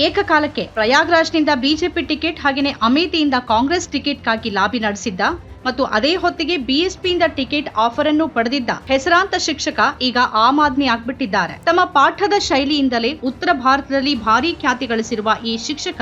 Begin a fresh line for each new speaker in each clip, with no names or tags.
ಏಕಕಾಲಕ್ಕೆ ಪ್ರಯಾಗ್ರಾಜ್ನಿಂದ BJP ticket ಹಾಗೆಯೇ ಅಮೇಥಿಯಿಂದ Congress ಟಿಕೆಟ್ಗಾಗಿ lobby ನಡೆಸಿದ್ದ ಮತ್ತು ಅದೇ ಹೊತ್ತಿಗೆ ಬಿಎಸ್ಪಿಯಿಂದ ಟಿಕೆಟ್ ಆಫರ್ ಅನ್ನು ಪಡೆದಿದ್ದ ಹೆಸರಾಂತ ಶಿಕ್ಷಕ ಈಗ ಆಮ್ ಆದ್ಮಿ ಆಗ್ಬಿಟ್ಟಿದ್ದಾರೆ. ತಮ್ಮ ಪಾಠದ ಶೈಲಿಯಿಂದಲೇ ಉತ್ತರ ಭಾರತದಲ್ಲಿ ಭಾರೀ ಖ್ಯಾತಿ ಗಳಿಸಿರುವ ಈ ಶಿಕ್ಷಕ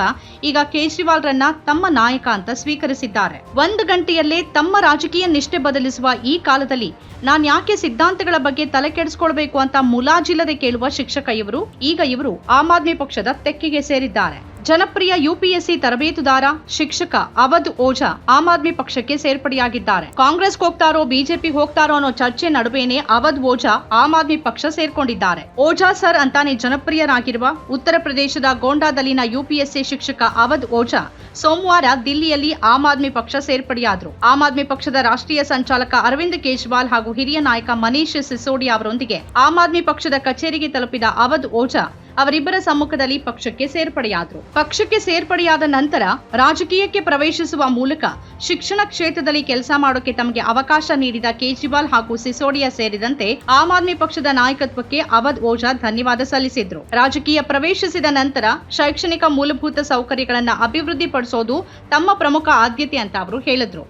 ಈಗ ಕೇಜ್ರಿವಾಲ್ ರನ್ನ ತಮ್ಮ ನಾಯಕ ಅಂತ ಸ್ವೀಕರಿಸಿದ್ದಾರೆ. ಒಂದು ಗಂಟೆಯಲ್ಲೇ ತಮ್ಮ ರಾಜಕೀಯ ನಿಷ್ಠೆ ಬದಲಿಸುವ ಈ ಕಾಲದಲ್ಲಿ ನಾನ್ ಯಾಕೆ ಸಿದ್ಧಾಂತಗಳ ಬಗ್ಗೆ ತಲೆ ಕೆಡಿಸ್ಕೊಳ್ಬೇಕು ಅಂತ ಮುಲಾಜಿಲ್ಲದೆ ಕೇಳುವ ಶಿಕ್ಷಕ ಇವರು, ಈಗ ಇವರು ಆಮ್ ಆದ್ಮಿ ಪಕ್ಷದ ತೆಕ್ಕೆಗೆ ಸೇರಿದ್ದಾರೆ. ಜನಪ್ರಿಯ ಯುಪಿಎಸ್ಸಿ ತರಬೇತುದಾರ, ಶಿಕ್ಷಕ ಅವಧ್ ಓಜಾ ಆಮ್ ಆದ್ಮಿ ಪಕ್ಷಕ್ಕೆ ಸೇರ್ಪಡೆಯಾಗಿದ್ದಾರೆ. ಕಾಂಗ್ರೆಸ್ ಹೋಗ್ತಾರೋ, ಬಿಜೆಪಿ ಹೋಗ್ತಾರೋ ಅನ್ನೋ ಚರ್ಚೆ ನಡುವೆನೆ ಅವಧ್ ಓಜಾ ಆಮ್ ಆದ್ಮಿ ಪಕ್ಷ ಸೇರ್ಕೊಂಡಿದ್ದಾರೆ. ಓಜಾ ಸರ್ ಅಂತಾನೆ ಜನಪ್ರಿಯರಾಗಿರುವ ಉತ್ತರ ಪ್ರದೇಶದ ಗೋಂಡಾದಲ್ಲಿನ ಯುಪಿಎಸ್ಸಿ ಶಿಕ್ಷಕ ಅವಧ್ ಓಜಾ ಸೋಮವಾರ ದಿಲ್ಲಿಯಲ್ಲಿ ಆಮ್ ಆದ್ಮಿ ಪಕ್ಷ ಸೇರ್ಪಡೆಯಾದರು. ಆಮ್ ಆದ್ಮಿ ಪಕ್ಷದ ರಾಷ್ಟ್ರೀಯ ಸಂಚಾಲಕ ಅರವಿಂದ್ ಕೇಜ್ವಾಲ್ ಹಾಗೂ ಹಿರಿಯ ನಾಯಕ ಮನೀಶ್ ಸಿಸೋಡಿಯಾ ಅವರೊಂದಿಗೆ ಆಮ್ ಆದ್ಮಿ ಪಕ್ಷದ ಕಚೇರಿಗೆ ತಲುಪಿದ ಅವಧ್ ಓಜಾ ಅವರಿಬ್ಬರ ಸಮ್ಮುಖದಲ್ಲಿ ಪಕ್ಷಕ್ಕೆ ಸೇರ್ಪಡೆಯಾದರು. ಪಕ್ಷಕ್ಕೆ ಸೇರ್ಪಡೆಯಾದ ನಂತರ ರಾಜಕೀಯಕ್ಕೆ ಪ್ರವೇಶಿಸುವ ಮೂಲಕ ಶಿಕ್ಷಣ ಕ್ಷೇತ್ರದಲ್ಲಿ ಕೆಲಸ ಮಾಡೋಕೆ ತಮಗೆ ಅವಕಾಶ ನೀಡಿದ ಕೇಜ್ರಿವಾಲ್ ಹಾಗೂ ಸಿಸೋಡಿಯಾ ಸೇರಿದಂತೆ ಆಮ್ ಆದ್ಮಿ ಪಕ್ಷದ ನಾಯಕತ್ವಕ್ಕೆ ಅವಧ್ ಓಜಾ ಧನ್ಯವಾದ ಸಲ್ಲಿಸಿದ್ರು. ರಾಜಕೀಯ ಪ್ರವೇಶಿಸಿದ ನಂತರ ಶೈಕ್ಷಣಿಕ ಮೂಲಭೂತ ಸೌಕರ್ಯಗಳನ್ನು ಅಭಿವೃದ್ಧಿಪಡಿಸೋದು ತಮ್ಮ ಪ್ರಮುಖ ಆದ್ಯತೆ ಅಂತ ಅವರು ಹೇಳಿದ್ರು.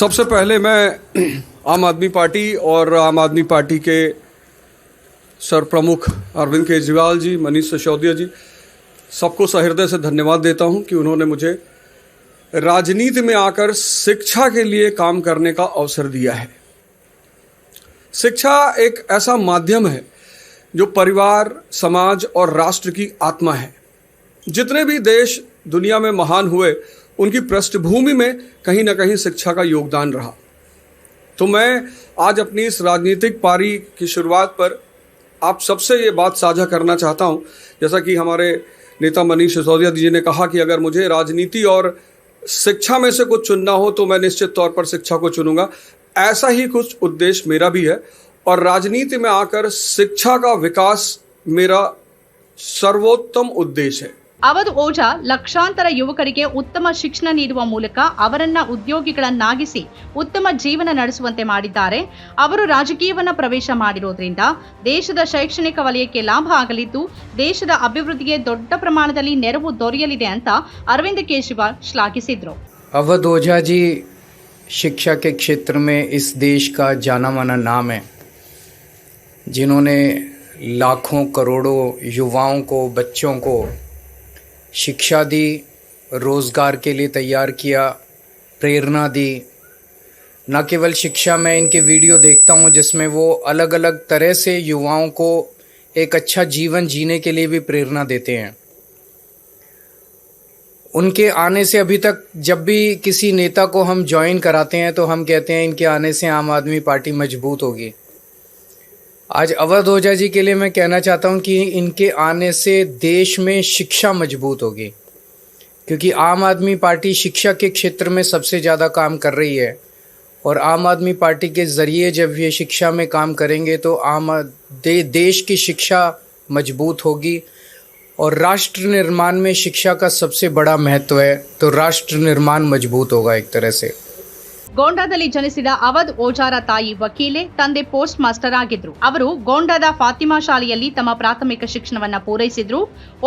ಸಬ್ಸೆ ಪಹಲೆ ಮೇ ಆಮ್ ಆದ್ಮಿ ಪಾರ್ಟಿ ಆಮ್ ಆದ್ಮಿ ಪಾರ್ಟಿ सर प्रमुख अरविंद केजरीवाल जी, मनीष सिसोदिया जी, सबको सहृदय से धन्यवाद देता हूँ कि उन्होंने मुझे राजनीति में आकर शिक्षा के लिए काम करने का अवसर दिया है। शिक्षा एक ऐसा माध्यम है जो परिवार, समाज और राष्ट्र की आत्मा है। जितने भी देश दुनिया में महान हुए, उनकी पृष्ठभूमि में कहीं ना कहीं शिक्षा का योगदान रहा। तो मैं आज अपनी इस राजनीतिक पारी की शुरुआत पर आप सबसे ये बात साझा करना चाहता हूँ, जैसा कि हमारे नेता मनीष सिसोदिया जी ने कहा कि अगर मुझे राजनीति और शिक्षा में से कुछ चुनना हो तो मैं निश्चित तौर पर शिक्षा को चुनूँगा। ऐसा ही कुछ उद्देश्य मेरा भी है और राजनीति में आकर शिक्षा का विकास मेरा सर्वोत्तम उद्देश्य है।
ಅವಧ್ ಓಜಾ ಲಕ್ಷಾಂತರ ಯುವಕರಿಗೆ ಉತ್ತಮ ಶಿಕ್ಷಣ ನೀಡುವ ಮೂಲಕ ಅವರನ್ನ ಉದ್ಯೋಗಿಗಳನ್ನಾಗಿಸಿ ಉತ್ತಮ ಜೀವನ ನಡೆಸುವಂತೆ ಮಾಡಿದ್ದಾರೆ. ಅವರು ರಾಜಕೀಯವನ್ನು ಪ್ರವೇಶ ಮಾಡಿರೋದ್ರಿಂದ ದೇಶದ ಶೈಕ್ಷಣಿಕ ವಲಯಕ್ಕೆ ಲಾಭ ಆಗಲಿದ್ದು, ದೇಶದ ಅಭಿವೃದ್ಧಿಗೆ ದೊಡ್ಡ ಪ್ರಮಾಣದಲ್ಲಿ ನೆರವು ದೊರೆಯಲಿದೆ ಅಂತ ಅರವಿಂದ್ ಕೇಜ್ರಿವಾಲ್ ಶ್ಲಾಘಿಸಿದರು.
ಅವಧೋಜಾಜಿ ಓಜಾಜಿ शिक्षा के क्षेत्र में ದೇಶ देश का जाना माना नाम शिक्षा दी, रोज़गार के लिए तैयार किया, प्रेरणा दी। न केवल शिक्षा मैं इनके वीडियो देखता हूँ, जिसमें वो अलग अलग तरह से युवाओं को एक अच्छा जीवन जीने के लिए भी प्रेरणा देते हैं। उनके आने से अभी तक जब भी किसी नेता को हम ज्वाइन कराते हैं तो हम कहते हैं, इनके आने से आम आदमी पार्टी मज़बूत होगी। आज अवध ओझा जी के लिए मैं कहना चाहता हूँ कि इनके आने से देश में शिक्षा मज़बूत होगी क्योंकि आम आदमी पार्टी शिक्षा के क्षेत्र में सबसे ज़्यादा काम कर रही है। और आम आदमी पार्टी के ज़रिए जब ये शिक्षा में काम करेंगे तो आम दे, देश की शिक्षा मज़बूत होगी। और राष्ट्र निर्माण में शिक्षा का सबसे बड़ा महत्व है तो राष्ट्र निर्माण मज़बूत होगा एक तरह से।
ಗೋಂಡಾದಲ್ಲಿ ಜನಿಸಿದ ಅವಧ್ ಓಜಾರ ತಾಯಿ ವಕೀಲೆ, ತಂದೆ ಪೋಸ್ಟ್ ಮಾಸ್ಟರ್ ಆಗಿದ್ರು. ಅವರು ಗೋಂಡಾದ ಫಾತಿಮಾ ಶಾಲೆಯಲ್ಲಿ ತಮ್ಮ ಪ್ರಾಥಮಿಕ ಶಿಕ್ಷಣವನ್ನ ಪೂರೈಸಿದ್ರು.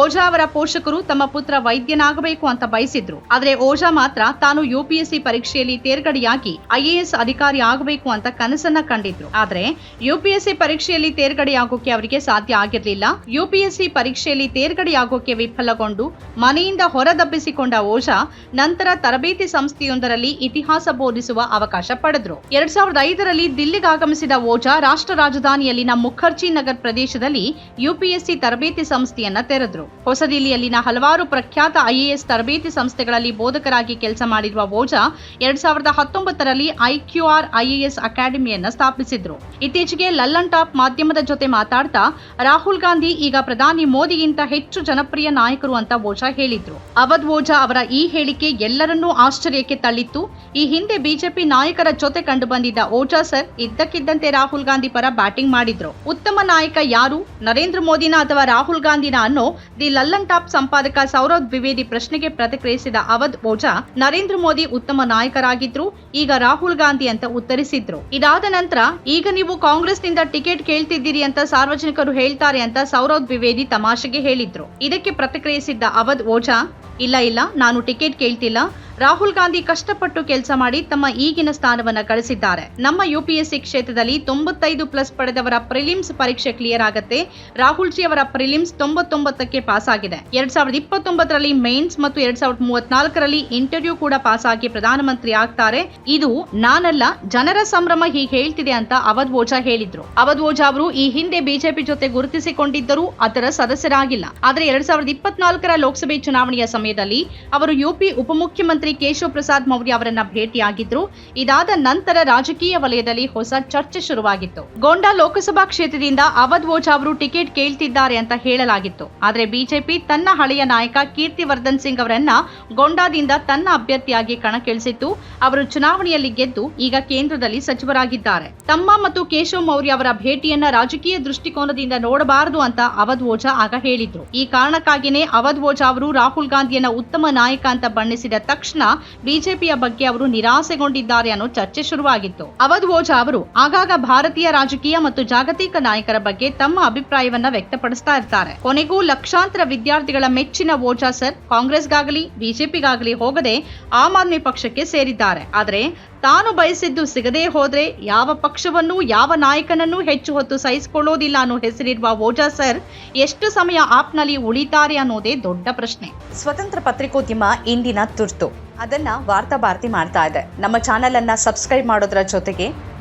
ಓಜಾ ಅವರ ಪೋಷಕರು ತಮ್ಮ ಪುತ್ರ ವೈದ್ಯನಾಗಬೇಕು ಅಂತ ಬಯಸಿದ್ರು. ಆದರೆ ಓಜಾ ಮಾತ್ರ ತಾನು ಯುಪಿಎಸ್ಸಿ ಪರೀಕ್ಷೆಯಲ್ಲಿ ತೇರ್ಗಡೆಯಾಗಿ ಐಎಎಸ್ ಅಧಿಕಾರಿ ಆಗಬೇಕು ಅಂತ ಕನಸನ್ನ ಕಂಡಿದ್ರು. ಆದರೆ ಯುಪಿಎಸ್ಸಿ ಪರೀಕ್ಷೆಯಲ್ಲಿ ತೇರ್ಗಡೆಯಾಗೋಕೆ ಅವರಿಗೆ ಸಾಧ್ಯ ಆಗಿರಲಿಲ್ಲ. ಯುಪಿಎಸ್ಸಿ ಪರೀಕ್ಷೆಯಲ್ಲಿ ತೇರ್ಗಡೆಯಾಗೋಕೆ ವಿಫಲಗೊಂಡು ಮನೆಯಿಂದ ಹೊರದಬ್ಬಿಸಿಕೊಂಡ ಓಜಾ ನಂತರ ತರಬೇತಿ ಸಂಸ್ಥೆಯೊಂದರಲ್ಲಿ ಇತಿಹಾಸ ಬೋಧಿಸುವ ಅವಕಾಶ ಪಡೆದ್ರು. ಎರಡ್ ಸಾವಿರದ ಐದರಲ್ಲಿ ದಿಲ್ಲಿಗೆ ಆಗಮಿಸಿದ ಓಜಾ ರಾಷ್ಟ್ರ ರಾಜಧಾನಿಯಲ್ಲಿನ ಮುಖರ್ಜಿ ನಗರ್ ಪ್ರದೇಶದಲ್ಲಿ ಯುಪಿಎಸ್ಸಿ ತರಬೇತಿ ಸಂಸ್ಥೆಯನ್ನ ತೆರೆದ್ರು. ಹೊಸದಿಲ್ಲಿಯಲ್ಲಿನ ಹಲವಾರು ಪ್ರಖ್ಯಾತ ಐಎಎಸ್ ತರಬೇತಿ ಸಂಸ್ಥೆಗಳಲ್ಲಿ ಬೋಧಕರಾಗಿ ಕೆಲಸ ಮಾಡಿರುವ ಓಜಾ ಎರಡ್ ಸಾವಿರದ ಹತ್ತೊಂಬತ್ತರಲ್ಲಿ ಐಕ್ಯೂಆರ್ ಐಎಎಸ್ ಅಕಾಡೆಮಿಯನ್ನ ಸ್ಥಾಪಿಸಿದ್ರು. ಇತ್ತೀಚೆಗೆ ಲಲ್ಲನ್ ಟಾಪ್ ಮಾಧ್ಯಮದ ಜೊತೆ ಮಾತಾಡ್ತಾ, ರಾಹುಲ್ ಗಾಂಧಿ ಈಗ ಪ್ರಧಾನಿ ಮೋದಿಗಿಂತ ಹೆಚ್ಚು ಜನಪ್ರಿಯ ನಾಯಕರು ಅಂತ ಓಜಾ ಹೇಳಿದ್ರು. ಅವಧ್ ಓಜಾ ಅವರ ಈ ಹೇಳಿಕೆ ಎಲ್ಲರನ್ನೂ ಆಶ್ಚರ್ಯಕ್ಕೆ ತಳ್ಳಿತ್ತು. ಈ ಹಿಂದೆ ಬಿಜೆಪಿ ಬಿಜೆಪಿ ನಾಯಕರ ಜೊತೆ ಕಂಡು ಬಂದಿದ್ದ ಓಜಾ ಸರ್ ಇದ್ದಕ್ಕಿದ್ದಂತೆ ರಾಹುಲ್ ಗಾಂಧಿ ಪರ ಬ್ಯಾಟಿಂಗ್ ಮಾಡಿದ್ರು. ಉತ್ತಮ ನಾಯಕ ಯಾರು? ನರೇಂದ್ರ ಮೋದಿನ ಅಥವಾ ರಾಹುಲ್ ಗಾಂಧಿನ ಅನ್ನೋ ದಿ ಲಲ್ಲನ್ ಟಾಪ್ ಸಂಪಾದಕ ಸೌರವ್ ದ್ವಿವೇದಿ ಪ್ರಶ್ನೆಗೆ ಪ್ರತಿಕ್ರಿಯಿಸಿದ ಅವಧ್ ಓಜಾ, ನರೇಂದ್ರ ಮೋದಿ ಉತ್ತಮ ನಾಯಕರಾಗಿದ್ರು, ಈಗ ರಾಹುಲ್ ಗಾಂಧಿ ಅಂತ ಉತ್ತರಿಸಿದ್ರು. ಇದಾದ ನಂತರ, ಈಗ ನೀವು ಕಾಂಗ್ರೆಸ್ನಿಂದ ಟಿಕೆಟ್ ಕೇಳ್ತಿದ್ದೀರಿ ಅಂತ ಸಾರ್ವಜನಿಕರು ಹೇಳ್ತಾರೆ ಅಂತ ಸೌರವ್ ದ್ವಿವೇದಿ ತಮಾಷೆಗೆ ಹೇಳಿದ್ರು. ಇದಕ್ಕೆ ಪ್ರತಿಕ್ರಿಯಿಸಿದ್ದ ಅವಧ್ ಓಜಾ, ಇಲ್ಲ ಇಲ್ಲ, ನಾನು ಟಿಕೆಟ್ ಕೇಳ್ತಿಲ್ಲ. ರಾಹುಲ್ ಗಾಂಧಿ ಕಷ್ಟಪಟ್ಟು ಕೆಲಸ ಮಾಡಿ ತಮ್ಮ ಈಗಿನ ಸ್ಥಾನವನ್ನ ಗಳಿಸಿದ್ದಾರೆ. ನಮ್ಮ ಯುಪಿಎಸ್ಸಿ ಕ್ಷೇತ್ರದಲ್ಲಿ ತೊಂಬತ್ತೈದು ಪ್ಲಸ್ ಪಡೆದವರ ಪ್ರಿಲಿಮ್ಸ್ ಪರೀಕ್ಷೆ ಕ್ಲಿಯರ್ ಆಗುತ್ತೆ. ರಾಹುಲ್ ಜಿ ಅವರ ಪ್ರಿಲಿಮ್ಸ್ ತೊಂಬತ್ತೊಂಬತ್ತಕ್ಕೆ ಪಾಸ್ ಆಗಿದೆ. ಎರಡ್ ಸಾವಿರದ ಇಪ್ಪತ್ತೊಂಬತ್ತರಲ್ಲಿ ಮೇನ್ಸ್ ಮತ್ತು ಎರಡ್ ಸಾವಿರದ ಮೂವತ್ನಾಲ್ಕರಲ್ಲಿ ಇಂಟರ್ವ್ಯೂ ಕೂಡ ಪಾಸ್ ಆಗಿ ಪ್ರಧಾನಮಂತ್ರಿ ಆಗ್ತಾರೆ. ಇದು ನಾನಲ್ಲ, ಜನರ ಸಂಭ್ರಮ ಹೀಗೆ ಹೇಳ್ತಿದೆ ಅಂತ ಅವಧ್ ಓಜಾ ಹೇಳಿದ್ರು. ಅವಧ್ ಓಜಾ ಅವರು ಈ ಹಿಂದೆ ಬಿಜೆಪಿ ಜೊತೆ ಗುರುತಿಸಿಕೊಂಡಿದ್ದರೂ ಅದರ ಸದಸ್ಯರಾಗಿಲ್ಲ. ಆದರೆ ಎರಡ್ ಸಾವಿರದ ಇಪ್ಪತ್ನಾಲ್ಕರ ಲೋಕಸಭೆ ಚುನಾವಣೆಯ ಸಮಯದಲ್ಲಿ ಅವರು ಯುಪಿ ಉಪಮುಖ್ಯಮಂತ್ರಿ ಕೇಶವ್ ಪ್ರಸಾದ್ ಮೌರ್ಯ ಅವರನ್ನ ಭೇಟಿಯಾಗಿದ್ರು. ಇದಾದ ನಂತರ ರಾಜಕೀಯ ವಲಯದಲ್ಲಿ ಹೊಸ ಚರ್ಚೆ ಶುರುವಾಗಿತ್ತು. ಗೊಂಡಾ ಲೋಕಸಭಾ ಕ್ಷೇತ್ರದಿಂದ ಅವಧ್ ಓಜಾ ಅವರು ಟಿಕೆಟ್ ಕೇಳ್ತಿದ್ದಾರೆ ಅಂತ ಹೇಳಲಾಗಿತ್ತು. ಆದರೆ ಬಿಜೆಪಿ ತನ್ನ ಹಳೆಯ ನಾಯಕ ಕೀರ್ತಿವರ್ಧನ್ ಸಿಂಗ್ ಅವರನ್ನ ಗೊಂಡಾದಿಂದ ತನ್ನ ಅಭ್ಯರ್ಥಿಯಾಗಿ ಕಣಕ್ಕಿಳಿಸಿತ್ತು. ಅವರು ಚುನಾವಣೆಯಲ್ಲಿ ಗೆದ್ದು ಈಗ ಕೇಂದ್ರದಲ್ಲಿ ಸಚಿವರಾಗಿದ್ದಾರೆ. ತಮ್ಮ ಮತ್ತು ಕೇಶವ್ ಮೌರ್ಯ ಅವರ ಭೇಟಿಯನ್ನ ರಾಜಕೀಯ ದೃಷ್ಟಿಕೋನದಿಂದ ನೋಡಬಾರದು ಅಂತ ಅವಧ್ ಓಜಾ ಆಗ ಹೇಳಿದ್ರು. ಈ ಕಾರಣಕ್ಕಾಗಿಯೇ ಅವಧ್ ಓಜಾ ಅವರು ರಾಹುಲ್ ಗಾಂಧಿಯನ್ನ ಉತ್ತಮ ನಾಯಕ ಅಂತ ಬಣ್ಣಿಸಿದ ತಕ್ಷಣ ಬಿಜೆಪಿಯ ಬಗ್ಗೆ ಅವರು ನಿರಾಸೆಗೊಂಡಿದ್ದಾರೆ ಅನ್ನೋ ಚರ್ಚೆ ಶುರುವಾಗಿತ್ತು. ಅವಧ್ ಓಜಾ ಅವರು ಆಗಾಗ ಭಾರತೀಯ ರಾಜಕೀಯ ಮತ್ತು ಜಾಗತಿಕ ನಾಯಕರ ಬಗ್ಗೆ ತಮ್ಮ ಅಭಿಪ್ರಾಯವನ್ನ ವ್ಯಕ್ತಪಡಿಸ್ತಾ ಇರ್ತಾರೆ. ಕೊನೆಗೂ ಲಕ್ಷಾಂತರ ವಿದ್ಯಾರ್ಥಿಗಳ ಮೆಚ್ಚಿನ ಓಜಾ ಸರ್ ಕಾಂಗ್ರೆಸ್ಗಾಗಲಿ, ಬಿಜೆಪಿಗಾಗಲಿ ಹೋಗದೆ ಆಮ್ ಆದ್ಮಿ ಪಕ್ಷಕ್ಕೆ ಸೇರಿದ್ದಾರೆ. ಆದರೆ ತಾನು ಬಯಸಿದ್ದು ಸಿಗದೇ ಹೋದರೆ ಯಾವ ಪಕ್ಷವನ್ನು, ಯಾವ ನಾಯಕನನ್ನೂ ಹೆಚ್ಚು ಹೊತ್ತು ಸಹಿಸಿಕೊಳ್ಳೋದಿಲ್ಲ ಅನ್ನೋ ಹೆಸರಿರುವ ಓಜಾ ಸರ್, ಎಷ್ಟು ಸಮಯ ಆಪ್ನಲ್ಲಿ ಉಳಿತಾರೆ ಅನ್ನೋದೇ ದೊಡ್ಡ ಪ್ರಶ್ನೆ.
ಸ್ವತಂತ್ರ ಪತ್ರಿಕೋದ್ಯಮ ಇಂದಿನ ತುರ್ತು. ಅದನ್ನ ವಾರ್ತಾ ಭಾರತಿ ಮಾಡ್ತಾ ಇದೆ. ನಮ್ಮ ಚಾನೆಲ್ ಅನ್ನ ಸಬ್ಸ್ಕ್ರೈಬ್ ಮಾಡೋದ್ರ ಜೊತೆಗೆ